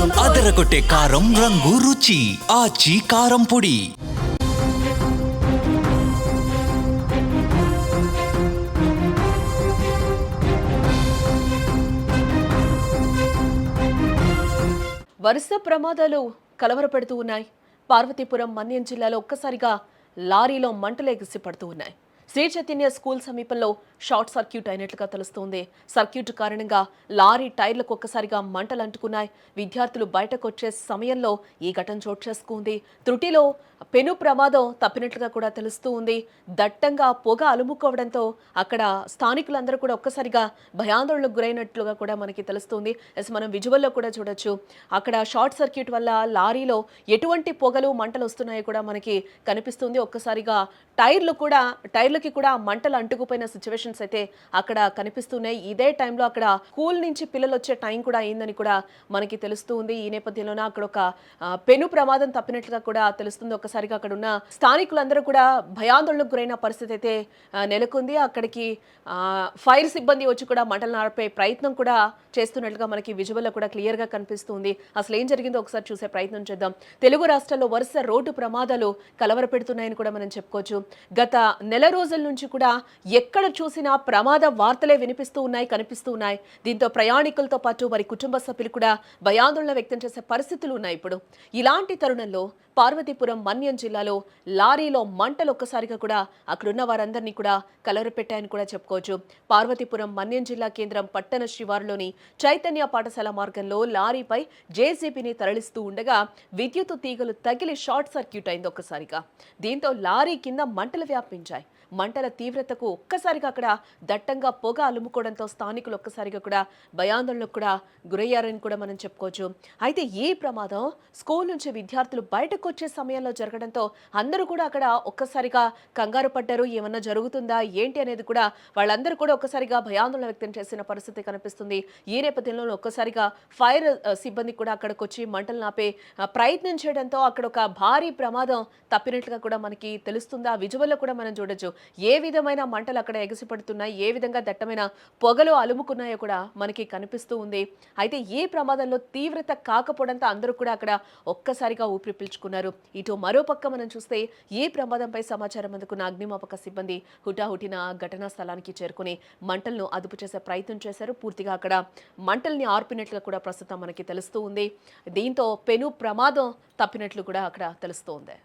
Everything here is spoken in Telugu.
అదరగొట్టే కారం రంగు రుచి ఆచి కారం పొడి. వరుస ప్రమాదాలు కలవరపెడుతూ ఉన్నాయి. పార్వతీపురం మన్యం జిల్లాలో ఒక్కసారిగా లారీలో మంటలు ఎగిసి పడుతూ ఉన్నాయి. శ్రీ చైతన్య స్కూల్ సమీపంలో షార్ట్ సర్క్యూట్ అయినట్లుగా తెలుస్తోంది. సర్క్యూట్ కారణంగా లారీ టైర్లకు ఒక్కసారిగా మంటలు అంటుకున్నాయి విద్యార్థులు బయటకు వచ్చే సమయంలో ఈ ఘటన చోటు చేసుకుంది. త్రుటిలో పెను ప్రమాదం తప్పినట్లుగా కూడా తెలుస్తూ ఉంది దట్టంగా పొగ అలుముకోవడంతో అక్కడ స్థానికులందరూ కూడా ఒక్కసారిగా భయాందోళనకు గురైనట్లుగా కూడా మనకి తెలుస్తుంది. ఎస్ మనం విజువల్లో కూడా చూడొచ్చు. అక్కడ షార్ట్ సర్క్యూట్ వల్ల లారీలో ఎటువంటి పొగలు మంటలు వస్తున్నాయో కూడా మనకి కనిపిస్తుంది. ఒక్కసారిగా టైర్లు కూడా టైర్లకి కూడా మంటలు అంటుకుపోయిన సిచ్యువేషన్స్ అయితే అక్కడ కనిపిస్తున్నాయి. ఇదే టైంలో అక్కడ స్కూల్ నుంచి పిల్లలు వచ్చే టైం కూడా అయిందని కూడా మనకి తెలుస్తూ ఉంది. ఈ నేపథ్యంలోనే అక్కడ ఒక పెను ప్రమాదం తప్పినట్లుగా కూడా తెలుస్తుంది. ఒక్కసారిగా అక్కడ ఉన్న స్థానికులందరూ కూడా భయాందోళనకు గురైన పరిస్థితి అయితే నెలకొంది. అక్కడికి ఫైర్ సిబ్బంది వచ్చి కూడా మంటలు నార్పే ప్రయత్నం కూడా చేస్తున్నట్లుగా మనకి విజువల్లో కూడా క్లియర్గా కనిపిస్తుంది. అసలు ఏం జరిగిందో ఒకసారి చూసే ప్రయత్నం చేద్దాం. తెలుగు రాష్ట్రాల్లో వరుస రోడ్డు ప్రమాదాలు కలవరపెడుతున్నాయని కూడా మనం చెప్పుకోవచ్చు. గత నెల రోజుల నుంచి కూడా ఎక్కడ చూసి చూసినా ప్రమాద వార్తలే వినిపిస్తూ ఉన్నాయి కనిపిస్తూ ఉన్నాయి. దీంతో ప్రయాణికులతో పాటు వారి కుటుంబ సభ్యులు కూడా భయాందోళన వ్యక్తం చేసే పరిస్థితులు ఉన్నాయి ఇప్పుడు. ఇలాంటి తరుణంలో పార్వతీపురం మన్యం జిల్లాలో లారీలో మంటలు ఒక్కసారిగా కూడా అక్కడున్న వారందరినీ కూడా కలవరపెట్టాయని కూడా చెప్పుకోవచ్చు. పార్వతీపురం మన్యం జిల్లా కేంద్రం పట్టణ శివారులోని చైతన్య పాఠశాల మార్గంలో లారీపై జేసీబీని తరలిస్తూ ఉండగా విద్యుత్ తీగలు తగిలి షార్ట్ సర్క్యూట్ అయింది ఒక్కసారిగా. దీంతో లారీ కింద మంటలు వ్యాపించాయి. మంటల తీవ్రతకు ఒక్కసారిగా అక్కడ దట్టంగా పొగ అలుముకోవడంతో స్థానికులు ఒక్కసారిగా కూడా భయాందోళనకు కూడా గురయ్యారని కూడా మనం చెప్పుకోవచ్చు. అయితే ఈ ప్రమాదం? స్కూల్ నుంచి విద్యార్థులు బయటకు వచ్చే సమయంలో జరగడంతో అందరూ కూడా అక్కడ ఒక్కసారిగా కంగారు పడ్డారు. ఏమన్నా జరుగుతుందా? ఏంటి అనేది కూడా వాళ్ళందరూ కూడా ఒక్కసారిగా భయాందోళన వ్యక్తం చేసిన పరిస్థితి కనిపిస్తుంది. ఈ నేపథ్యంలో ఒక్కసారిగా ఫైర్ సిబ్బంది కూడా అక్కడికి వచ్చి మంటలు నాపే ప్రయత్నం చేయడంతో అక్కడ ఒక భారీ ప్రమాదం తప్పినట్లుగా కూడా మనకి తెలుస్తుంది? ఆ విజువల్లో కూడా మనం చూడొచ్చు. ఏ విధమైన మంటలు అక్కడ ఎగసిపడుతున్నాయి ఏ విధంగా దట్టమైన పొగలు అలుముకున్నాయో కూడా మనకి కనిపిస్తూ ఉంది. అయితే ఈ ప్రమాదంలో తీవ్రత కాకపోవడంతో అందరూ కూడా అక్కడ ఒక్కసారిగా ఊపిరి పీల్చుకున్నారు. ఇటు మరోపక్క మనం చూస్తే ఈ ప్రమాదంపై సమాచారం అందుకున్న అగ్నిమాపక సిబ్బంది హుటాహుటిన ఘటనా స్థలానికి చేరుకుని మంటలను అదుపు చేసే ప్రయత్నం చేశారు. పూర్తిగా అక్కడ మంటల్ని ఆర్పినట్లు కూడా ప్రస్తుతం మనకి తెలుస్తూ ఉంది. దీంతో పెను ప్రమాదం తప్పినట్లు కూడా అక్కడ తెలుస్తూ ఉంది.